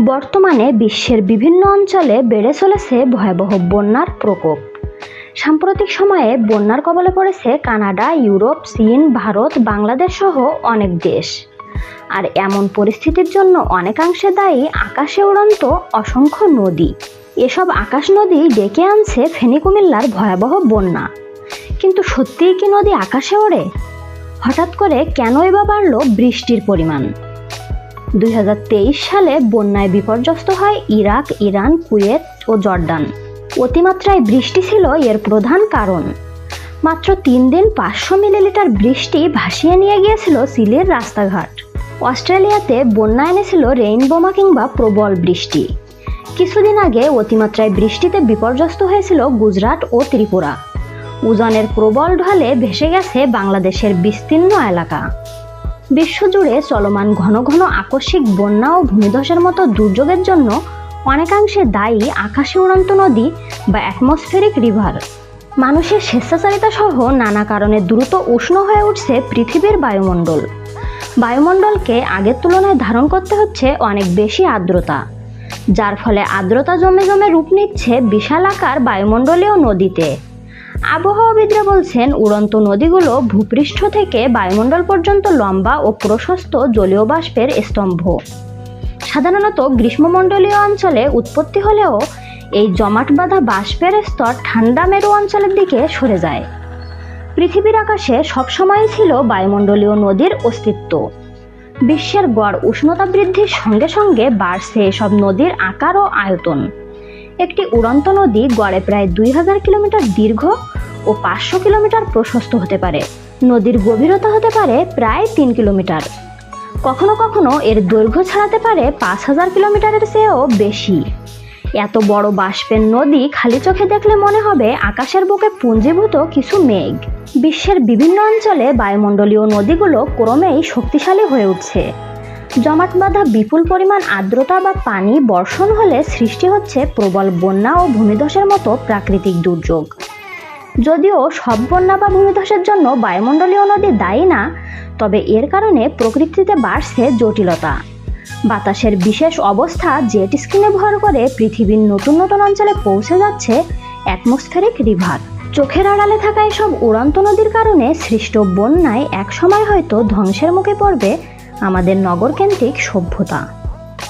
বর্তমানে বিশ্বের বিভিন্ন অঞ্চলে বেড়ে চলেছে ভয়াবহ বন্যার প্রকোপ। সাম্প্রতিক সময়ে বন্যার কবলে পড়েছে কানাডা, ইউরোপ, চীন, ভারত, বাংলাদেশ সহ অনেক দেশ। আর এমন পরিস্থিতির জন্য অনেকাংশে দায়ী আকাশে উড়ন্ত অসংখ্য নদী। এসব আকাশ নদী ডেকে আনছে ফেনী কুমিল্লার ভয়াবহ বন্যা। কিন্তু সত্যিই কি নদী আকাশে ওড়ে? হঠাৎ করে কেনই বা বাড়ল বৃষ্টির পরিমাণ? দুই হাজার তেইশ সালে বন্যায় বিপর্যস্ত হয় ইরাক, ইরান, কুয়েত ও জর্ডান অতিমাত্রায় বৃষ্টি ছিল এর প্রধান কারণ। মাত্র তিন দিন পাঁচশো মিলিলিটার বৃষ্টি ভাসিয়ে নিয়ে গিয়েছিল সিলের রাস্তাঘাট। অস্ট্রেলিয়াতে বন্যা এনেছিল রেইনবোমা কিংবা প্রবল বৃষ্টি। কিছুদিন আগে অতিমাত্রায় বৃষ্টিতে বিপর্যস্ত হয়েছিল গুজরাট ও ত্রিপুরা। উজানের প্রবল ঢলে ভেসে গেছে বাংলাদেশের বিস্তীর্ণ এলাকা। বিশ্বজুড়ে চলমান ঘন ঘন আকস্মিক বন্যা ও ভূমিধসের মতো দুর্যোগের জন্য অনেকাংশে দায়ী আকাশে উড়ন্ত নদী বা অ্যাটমসফেরিক রিভার। মানুষের স্বেচ্ছাচারিতা সহ নানা কারণে দ্রুত উষ্ণ হয়ে উঠছে পৃথিবীর বায়ুমণ্ডল। বায়ুমণ্ডলকে আগের তুলনায় ধারণ করতে হচ্ছে অনেক বেশি আর্দ্রতা, যার ফলে আর্দ্রতা জমে জমে রূপ নিচ্ছে বিশাল আকার বায়ুমণ্ডলীয় নদীতে। আবহাওয়াবিদরা বলছেন, উড়ন্ত নদীগুলো ভূপৃষ্ঠ থেকে বায়ুমণ্ডল পর্যন্ত লম্বা ও প্রশস্ত জলীয় বাষ্পের স্তম্ভ। সাধারণত গ্রীষ্মমণ্ডলীয় অঞ্চলে উৎপত্তি হলেও এই জমাট বাঁধা বাষ্পের স্তর ঠান্ডা মেরু অঞ্চলের দিকে সরে যায়। পৃথিবীর আকাশে সবসময়ই ছিল বায়ুমণ্ডলীয় নদীর অস্তিত্ব। বিশ্বের গড় উষ্ণতা বৃদ্ধির সঙ্গে সঙ্গে বাড়ছে এসব নদীর আকার ও আয়তন। একটি উড়ন্ত নদী গড়ে প্রায় দুই হাজার কিলোমিটার দীর্ঘ ও পাঁচশো কিলোমিটার প্রশস্ত হতে পারে। নদীর গভীরতা হতে পারে প্রায় তিন কিলোমিটার। কখনো কখনো এর দৈর্ঘ্য ছাড়াতে পারে পাঁচ হাজার কিলোমিটারের চেয়েও বেশি। এত বড় বাষ্পের নদী খালি চোখে দেখলে মনে হবে আকাশের বুকে পুঞ্জীভূত কিছু মেঘ। বিশ্বের বিভিন্ন অঞ্চলে বায়ুমণ্ডলীয় নদীগুলো ক্রমেই শক্তিশালী হয়ে উঠছে। জমাট বাঁধা বিপুল পরিমাণ আর্দ্রতা বা পানি বর্ষণ হলে সৃষ্টি হচ্ছে প্রবল বন্যা ও ভূমিধসের মতো প্রাকৃতিক দুর্যোগ। যদিও সব বন্যা বা ভূমিধসের জন্য বায়ুমণ্ডলীয় নদী দায়ী না, তবে এর কারণে প্রকৃতিতে বাড়ছে জটিলতা। বাতাসের বিশেষ অবস্থা জেট স্কিনে ভর করে পৃথিবীর নতুন নতুন অঞ্চলে পৌঁছে যাচ্ছে অ্যাটমসফেরিক রিভার। চোখের আড়ালে থাকা এসব উড়ন্ত নদীর কারণে সৃষ্ট বন্যায় একসময় হয়তো ধ্বংসের মুখে পড়বে আমাদের নগরকেন্দ্রিক সভ্যতা।